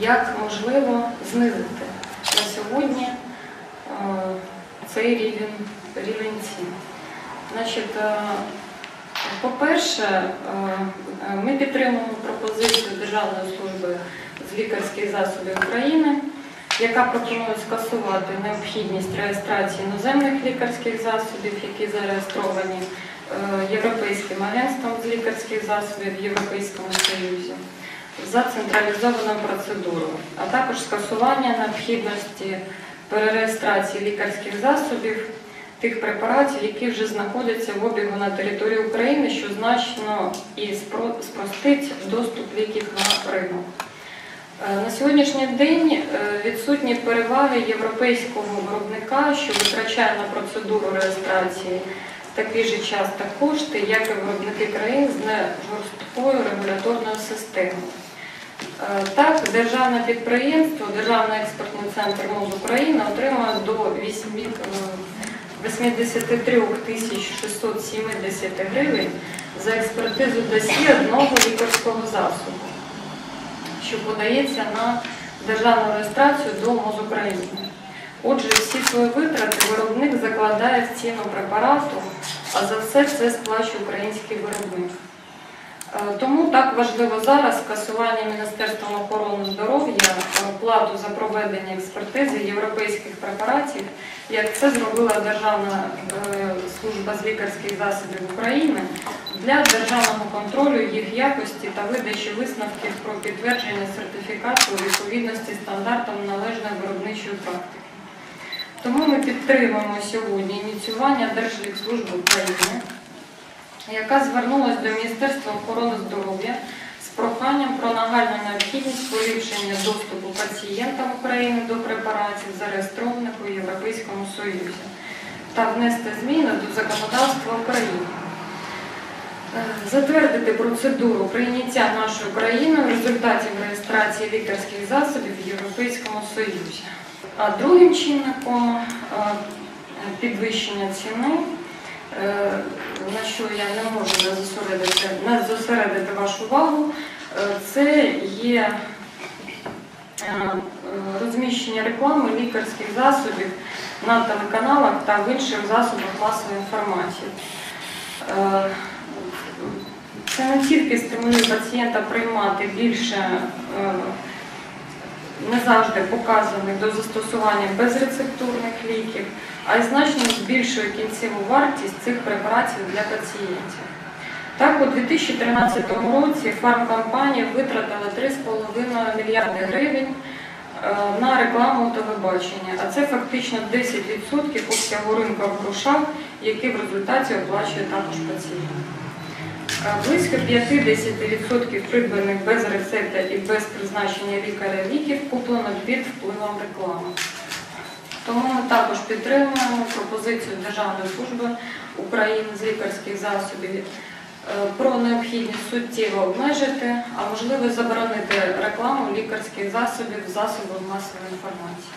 як можливо знизити на сьогодні е, цей рівень, рівень цін. Значить, е, по-перше, е, ми підтримуємо пропозицію Державної служби з лікарських засобів України, яка пропонує скасувати необхідність реєстрації іноземних лікарських засобів, які зареєстровані Європейським агентством з лікарських засобів в Європейському Союзі за централізованою процедурою, а також скасування необхідності перереєстрації лікарських засобів тих препаратів, які вже знаходяться в обігу на території України, що значно і спростить доступ ліків на ринок. Е, На сьогоднішній день е, відсутні переваги європейського виробника, що витрачає на процедуру реєстрації такий же час та кошти, як і виробники країн з нежорсткою регуляторною системою. Е, Так, державне підприємство, Державний експортний центр МОЗ України отримує до 8, е, 83 тисяч 670 гривень за експертизу досі одного лікарського засобу, що подається на державну реєстрацію до МОЗ України. Отже, всі свої витрати виробник закладає в ціну препарату, а за все це сплачує український виробник. Е, Тому так важливо зараз скасування Міністерством охорони здоров'я е, плату за проведення експертизи європейських препаратів, як це зробила Державна е, служба з лікарських засобів України для державного контролю їх якості та видачі висновків про підтвердження сертифікату у відповідності стандартам належної виробничої практики. Тому ми підтримуємо сьогодні ініціювання Держлікслужби України яка звернулася до Міністерства охорони здоров'я з проханням про нагальну необхідність поліпшення доступу пацієнтам України до препаратів, зареєстрованих у Європейському Союзі, та внести зміни до законодавства України. Е, Затвердити процедуру прийняття нашою країною результатів реєстрації лікарських засобів в Європейському Союзі. А другим чинником підвищення ціни е, на що я не можу не зосередити, не зосередити вашу увагу, е, це є е, розміщення реклами лікарських засобів на телеканалах та в інших засобах масової інформації. Це не тільки стимулює пацієнта приймати більше не завжди показаних до застосування безрецептурних ліків, а й значно збільшує кінцеву вартість цих препаратів для пацієнтів. Так, у 2013 році фармкомпанія витратила 3,5 мільярди гривень е, на рекламу телебачення, а це фактично 10% обсягу ринку в грошах, які в результаті оплачує також пацієнт. Близько 50% придбаних без рецепта і без призначення лікаря ліків куплено під впливом реклами. Тому ми також підтримуємо пропозицію Державної служби України з лікарських засобів е, про необхідність суттєво обмежити, а можливо заборонити рекламу лікарських засобів в засобах масової інформації.